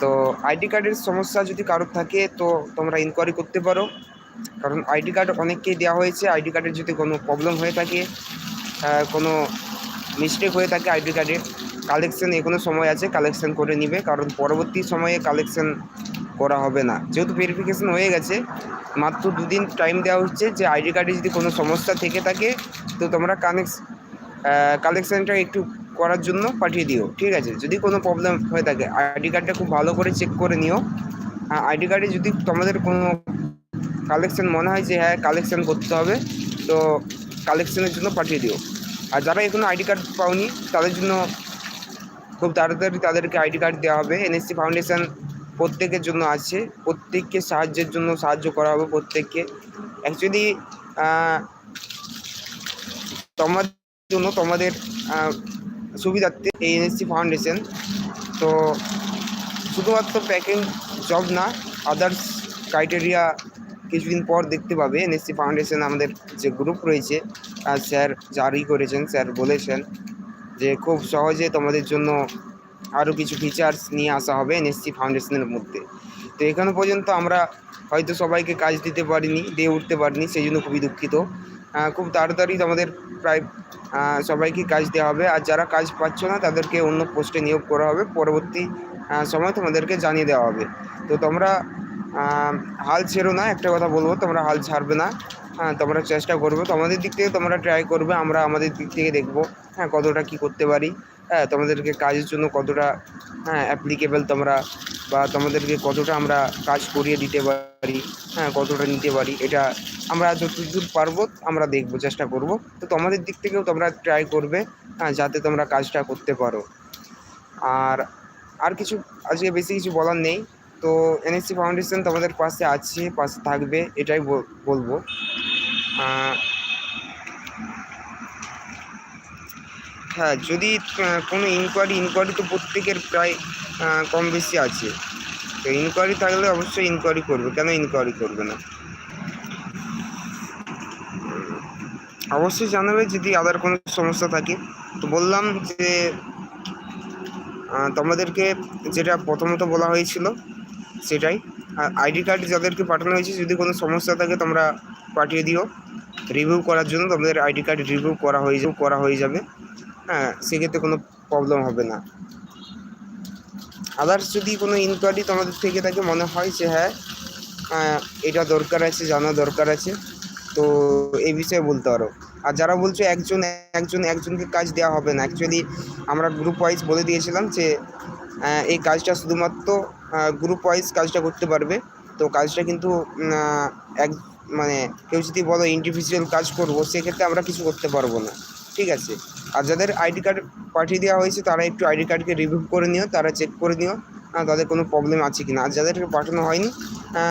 তো আইডি কার্ডের সমস্যা যদি কারোর থাকে, তো তোমরা ইনকোয়ারি করতে পারো। কারণ আইডি কার্ড অনেককেই দেওয়া হয়েছে। আইডি কার্ডের যদি কোনো প্রবলেম হয়ে থাকে কোনো মিস্টেক হয়ে থাকে আইডি কার্ডের কালেকশন এখনও সময় আছে কালেকশন করে নিবে। কারণ পরবর্তী সময়ে কালেকশন করা হবে না। যেহেতু ভেরিফিকেশন হয়ে গেছে, মাত্র দুদিন টাইম দেওয়া হচ্ছে যে আইডি কার্ডে যদি কোনো সমস্যা থেকে থাকে, তো তোমরা কানেক্স কালেকশনটা একটু করার জন্য পাঠিয়ে দিও, ঠিক আছে? যদি কোনো প্রবলেম হয়ে থাকে আইডি কার্ডটা খুব ভালো করে চেক করে নিও। আইডি কার্ডে যদি তোমাদের কোনো কালেকশন মনে হয় যে হ্যাঁ কালেকশন করতে হবে, তো কালেকশনের জন্য পাঠিয়ে দিও। আর যারা এখনও আইডি কার্ড পাওনি, তাদের জন্য খুব তাড়াতাড়ি তাদেরকে আইডি কার্ড দেওয়া হবে। এনএসসি ফাউন্ডেশন প্রত্যেকের জন্য আছে, প্রত্যেককে সাহায্যের জন্য সাহায্য করা হবে প্রত্যেককে। অ্যাকচুয়ালি তোমাদের জন্য তোমাদের সুবিধার্থে এই এনএসসি ফাউন্ডেশন তো শুধুমাত্র প্যাকিং জব না আদার্স ক্রাইটেরিয়া কিছুদিন পর দেখতে পাবে এনএসসি ফাউন্ডেশন আমাদের যে গ্রুপ রয়েছে। স্যার জারি করেছেন স্যার বলেছেন যে খুব সহজে তোমাদের জন্য আরও কিছু ফিচার্স নিয়ে আসা হবে এনএসসি ফাউন্ডেশনের মধ্যে। তো এখনও পর্যন্ত আমরা হয়তো সবাইকে কাজ দিতে পারিনি, দিয়ে উঠতে পারিনি, সেই জন্য খুবই দুঃখিত। খুব তাড়াতাড়ি আমাদের প্রায় সবাইকে কাজ দেওয়া হবে। আর যারা কাজ পাচ্ছ না, তাদেরকে অন্য পোস্টে নিয়োগ করা হবে। পরবর্তী সময় তোমাদেরকে জানিয়ে দেওয়া হবে। তো তোমরা হাল ছেড়ো না, একটা কথা বলব, তোমরা হাল ছাড়বে না। হ্যাঁ তোমরা চেষ্টা করবে। তোমাদের দিক থেকে তোমরা ট্রাই করবে, আমরা আমাদের দিক থেকে দেখব হ্যাঁ কতটা কি করতে পারি। হ্যাঁ তোমাদেরকে কাজের জন্য কতটা হ্যাঁ অ্যাপ্লিকেবল তোমরা বা তোমাদেরকে কতটা আমরা কাজ করিয়ে দিতে পারি হ্যাঁ কতটা নিতে পারি, এটা আমরা যতদূর পারব আমরা দেখব, চেষ্টা করব। তো তোমাদের দিক থেকেও তোমরা ট্রাই করবে হ্যাঁ যাতে তোমরা কাজটা করতে পারো। আর আর কিছু, আজকে বেশি কিছু বলার নেই। তো এনএসসি ফাউন্ডেশন তোমাদের পাশে আছে, পাশে থাকবে, এটাই বল- বলব। হ্যাঁ যদি কোনো ইনকোয়ারি ইনকোয়ারি তো প্রত্যেকের প্রায় কম বেশি আছে। তো ইনকোয়ারি থাকলে অবশ্যই ইনকোয়ারি করবে। কেন ইনকোয়ারি করবে না? অবশ্যই জানাবে যদি আদার কোনো সমস্যা থাকে। তো বললাম যে তোমাদেরকে যেটা প্রথমত বলা হয়েছিল, সেটাই। আইডি কার্ড যাদেরকে পাঠানো হয়েছে, যদি কোনো সমস্যা থাকে তোমরা পাঠিয়ে দিও। রিভিউ করার জন্য তোমাদের আইডি কার্ড রিভিউ করা হয়ে যাবে করা হয়ে যাবে। হ্যাঁ সেক্ষেত্রে কোনো প্রবলেম হবে না। আদার্স যদি কোনো ইনকোয়ারি তোমাদের থেকে থাকে, মনে হয় যে হ্যাঁ এটা দরকার আছে, জানা দরকার আছে, তো এই বিষয়ে বলতে পারো। আর যারা বলছো একজন একজন, একজনকে কাজ দেওয়া হবে না অ্যাকচুয়ালি আমরা গ্রুপ ওয়াইজ বলে দিয়েছিলাম যে এই কাজটা শুধুমাত্র গ্রুপ ওয়াইজ কাজটা করতে পারবে। তো কাজটা কিন্তু এক মানে কেউ যদি বলো ইন্ডিভিজুয়াল কাজ করব, সেক্ষেত্রে আমরা কিছু করতে পারব না। ঠিক আছে। আর যাদের আইডি কার্ড পাঠিয়ে দেওয়া হয়েছে, তারা একটু আইডি কার্ডকে রিভিউ করে নিও, তারা চেক করে নিও তাদের কোনো প্রবলেম আছে কি না আর যাদেরকে পাঠানো হয়নি